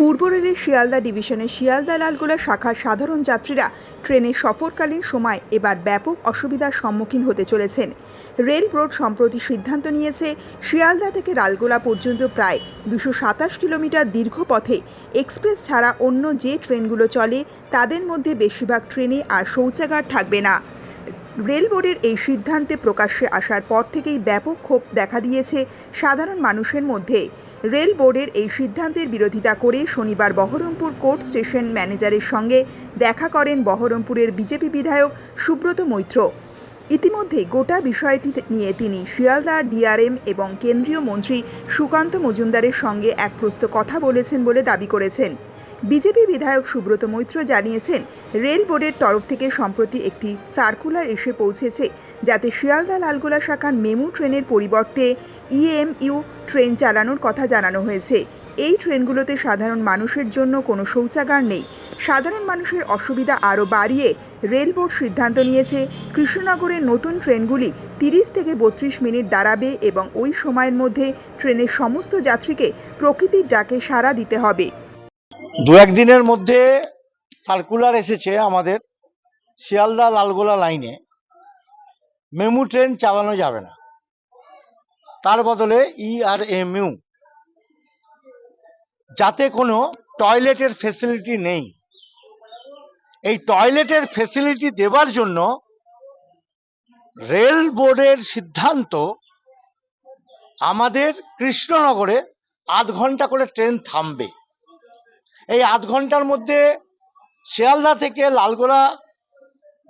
পূর্ব রেলের শিয়ালদা ডিভিশনের শিয়ালদা লালগোলা শাখার সাধারণ যাত্রীরা ট্রেনে সফরকালীন সময় এবার ব্যাপক অসুবিধার সম্মুখীন হতে চলেছেন। রেল বোর্ড সম্প্রতি সিদ্ধান্ত নিয়েছে, শিয়ালদা থেকে লালগোলা পর্যন্ত প্রায় দুশো সাতাশ কিলোমিটার দীর্ঘ পথে এক্সপ্রেস ছাড়া অন্য যে ট্রেনগুলো চলে, তাদের মধ্যে বেশিরভাগ ট্রেনে আর শৌচাগার থাকবে না। রেল বোর্ডের এই সিদ্ধান্তে প্রকাশ্যে আসার পর থেকেই ব্যাপক ক্ষোভ দেখা দিয়েছে সাধারণ মানুষের মধ্যে। রেল বোর্ডের এই সিদ্ধান্তের বিরোধিতা করে শনিবার বহরমপুর কোর্ট স্টেশন ম্যানেজারের সঙ্গে দেখা করেন বহরমপুরের বিজেপি বিধায়ক সুব্রত মৈত্র। ইতিমধ্যে গোটা বিষয়টি নিয়ে তিনি শিয়ালদা ডিআরএম এবং কেন্দ্রীয় মন্ত্রী সুকান্ত মজুমদারের সঙ্গে এক প্রস্ত কথা বলেছেন বলে দাবি করেছেন। বিজেপি বিধায়ক সুব্রত মৈত্র জানিয়েছেন, রেল বোর্ডের তরফ থেকে সম্প্রতি একটি সার্কুলার এসে পৌঁছেছে, যাতে শিয়ালদা লালগোলা শাখার মেমু ট্রেনের পরিবর্তে ইএমইউ ট্রেন চালানোর কথা জানানো হয়েছে। এই ট্রেনগুলোতে সাধারণ মানুষের জন্য কোনো শৌচাগার নেই। সাধারণ মানুষের অসুবিধা আরও বাড়িয়ে রেল বোর্ড সিদ্ধান্ত নিয়েছে, কৃষ্ণনগরের নতুন ট্রেনগুলি তিরিশ থেকে বত্রিশ মিনিট দাঁড়াবে এবং ওই সময়ের মধ্যে ট্রেনের সমস্ত যাত্রীকে প্রকৃতির ডাকে সাড়া দিতে হবে। দু একদিনের মধ্যে সার্কুলার এসেছে আমাদের শিয়ালদা লালগোলা লাইনে মেমু ট্রেন চালানো যাবে না। তার বদলে ই আর এম ইউ যাতে কোনো টয়লেটের ফেসিলিটি নেই। এই টয়লেটের ফেসিলিটি দেবার জন্য রেল বোর্ডের সিদ্ধান্ত আমাদের কৃষ্ণনগরে আধ ঘণ্টা করে ট্রেন থামবে। এই আধ ঘণ্টার মধ্যে শিয়ালদা থেকে লালগোলা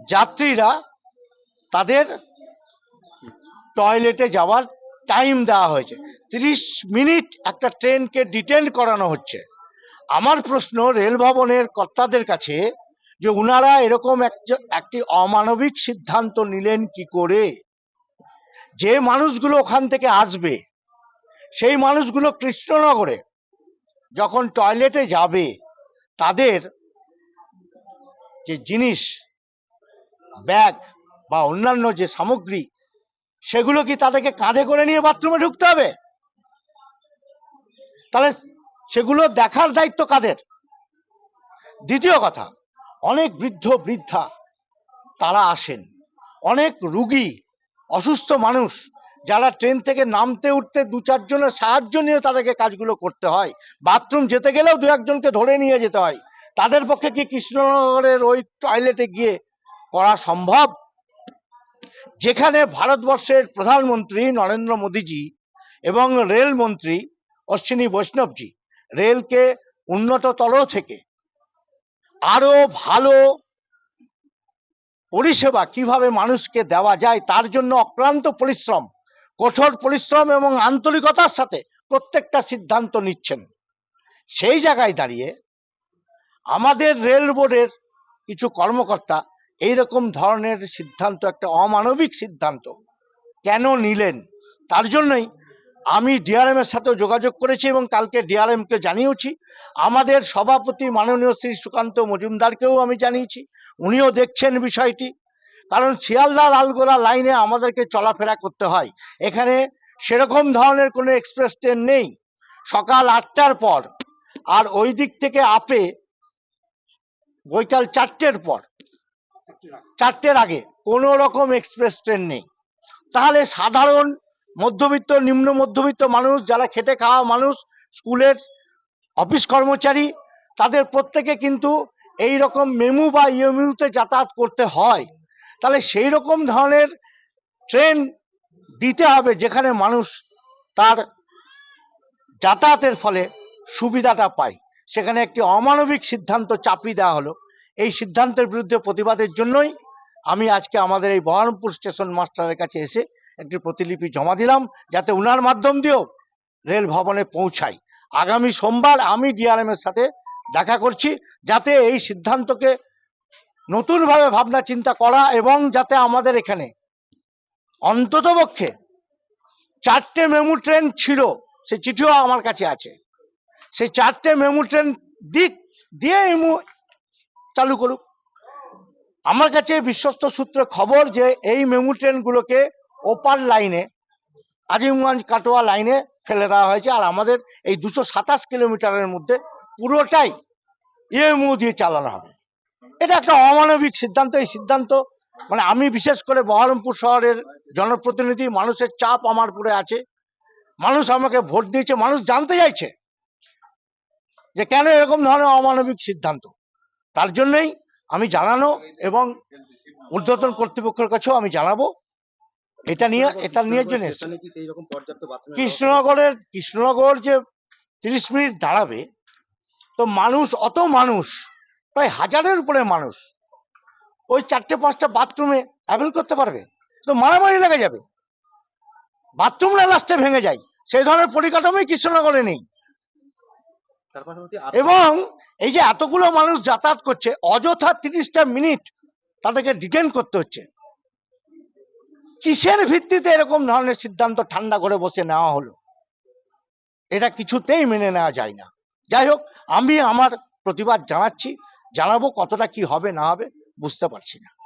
যাত্রীরা তাদের টয়লেটে যাওয়ার টাইম দেওয়া হয়েছে। তিরিশ মিনিট একটা ট্রেনকে ডিটেন করানো হচ্ছে। আমার প্রশ্ন রেল ভবনের কর্তাদের কাছে যে উনারা এরকম একটি অমানবিক সিদ্ধান্ত নিলেন কি করে? যে মানুষগুলো ওখান থেকে আসবে, সেই মানুষগুলো কৃষ্ণনগরে যখন টয়লেটে যাবে, তাদের যে জিনিস, ব্যাগ বা অন্যান্য যে সামগ্রী, সেগুলো কি তাদেরকে কাঁধে করে নিয়ে বাথরুমে ঢুকতে হবে? তাহলে সেগুলো দেখার দায়িত্ব কাদের? দ্বিতীয় কথা, অনেক বৃদ্ধ, বৃদ্ধা, তারা আসেন। অনেক রুগী, অসুস্থ মানুষ যারা ট্রেন থেকে নামতে, উঠতে দু চারজনের সাহায্য নিয়ে তাদেরকে কাজগুলো করতে হয়। বাথরুম যেতে গেলেও দু একজনকে ধরে নিয়ে যেতে হয়। তাদের পক্ষে কি কৃষ্ণনগরের ওই টয়লেটে গিয়ে করা সম্ভব? যেখানে ভারতবর্ষের প্রধানমন্ত্রী নরেন্দ্র মোদীজি এবং রেল মন্ত্রী অশ্বিনী বৈষ্ণবজি, রেলকে উন্নততর থেকে আরও ভালো পরিষেবা কীভাবে মানুষকে দেওয়া যায়, তার জন্য অক্লান্ত পরিশ্রম কঠোর পরিশ্রম এবং আন্তরিকতার সাথে প্রত্যেকটা সিদ্ধান্ত নিচ্ছেন। সেই জায়গায় দাঁড়িয়ে আমাদের রেল বোর্ডের কিছু কর্মকর্তা এই রকম ধরনের সিদ্ধান্ত, একটা অমানবিক সিদ্ধান্ত কেন নিলেন? তার জন্যই আমি ডিআরএম এর সাথেও যোগাযোগ করেছি এবং কালকে ডিআরএম কে জানিয়েছি। আমাদের সভাপতি মাননীয় শ্রী সুকান্ত মজুমদারকেও আমি জানিয়েছি। উনিও দেখছেন বিষয়টি। কারণ শিয়ালদা লালগোলা লাইনে আমাদেরকে চলাফেরা করতে হয়। এখানে সেরকম ধরনের কোনো এক্সপ্রেস ট্রেন নেই। সকাল আটটার পর আর ওই দিক থেকে আপে বৈকাল চারটের পর, চারটের আগে কোনো রকম এক্সপ্রেস ট্রেন নেই। তাহলে সাধারণ মধ্যবিত্ত, নিম্ন মধ্যবিত্ত মানুষ, যারা খেটে খাওয়া মানুষ, স্কুলের অফিস কর্মচারী, তাদের প্রত্যেকে কিন্তু এই রকম মেমু বা ইএমইউতে যাতায়াত করতে হয়। তাহলে সেই রকম ধরনের ট্রেন দিতে হবে যেখানে মানুষ তার যাতায়াতের ফলে সুবিধাটা পায়। সেখানে একটি অমানবিক সিদ্ধান্ত চাপিয়ে দেওয়া হলো। এই সিদ্ধান্তের বিরুদ্ধে প্রতিবাদের জন্যই আমি আজকে আমাদের এই বহরমপুর স্টেশন মাস্টারের কাছে এসে একটি প্রতিলিপি জমা দিলাম, যাতে উনার মাধ্যম দিয়েও রেল ভবনে পৌঁছাই। আগামী সোমবার আমি ডিআরএম এর সাথে দেখা করছি, যাতে এই সিদ্ধান্তকে নতুনভাবে ভাবনা চিন্তা করা এবং যাতে আমাদের এখানে অন্ততপক্ষে চারটে মেমু ট্রেন ছিল, সে চিঠিও আমার কাছে আছে। সেই চারটে মেমু ট্রেন দিক দিয়ে এমু চালু করুক। আমার কাছে বিশ্বস্ত সূত্রে খবর যে এই মেমু ট্রেনগুলোকে ওপার লাইনে, আজিমগঞ্জ কাটোয়া লাইনে ফেলে দেওয়া হয়েছে আর আমাদের এই দুশো সাতাশ কিলোমিটারের মধ্যে পুরোটাই ইএমও দিয়ে চালানো হবে। এটা একটা অমানবিক সিদ্ধান্ত এই সিদ্ধান্ত মানে আমি বিশেষ করে বহরমপুর শহরের জনপ্রতিনিধি মানুষের চাপ আমার উপরে আছে। মানুষ আমাকে ভোট দিয়েছে মানুষ জানতে চাইছে যে কেন এরকম ধরনের অমানবিক সিদ্ধান্ত। তার জন্যই আমি জানানো এবং ঊর্ধ্বতন কর্তৃপক্ষের কাছেও আমি জানাব। এটা নিয়ে এটা নিয়ে জন্য কৃষ্ণনগরের কৃষ্ণনগর যে তিরিশ মিনিট দাঁড়াবে তো মানুষ অত মানুষ প্রায় হাজারের উপরে মানুষ। ওই চারটে পাঁচটা বাথরুমে অ্যাভেল করতে পারবে। তো মারামারি লেগে যাবে। বাথরুম না লাস্টে ভেঙে যায়। সেই ধরনের পরিকাঠামোই কৃষ্ণনগরে নেই। এবং এই যে এতগুলো মানুষ যাতায়াত করছে অযথা তিরিশটা মিনিট তাদেরকে ডিটেন করতে হচ্ছে। কিসের ভিত্তিতে এরকম ধরনের সিদ্ধান্ত ঠান্ডা করে বসে নেওয়া হলো? এটা কিছুতেই মেনে নেওয়া যায় না। যাই হোক আমি আমার প্রতিবাদ জানাচ্ছি। জানাব কতটা কি হবে না হবে বুঝতে পারছি না।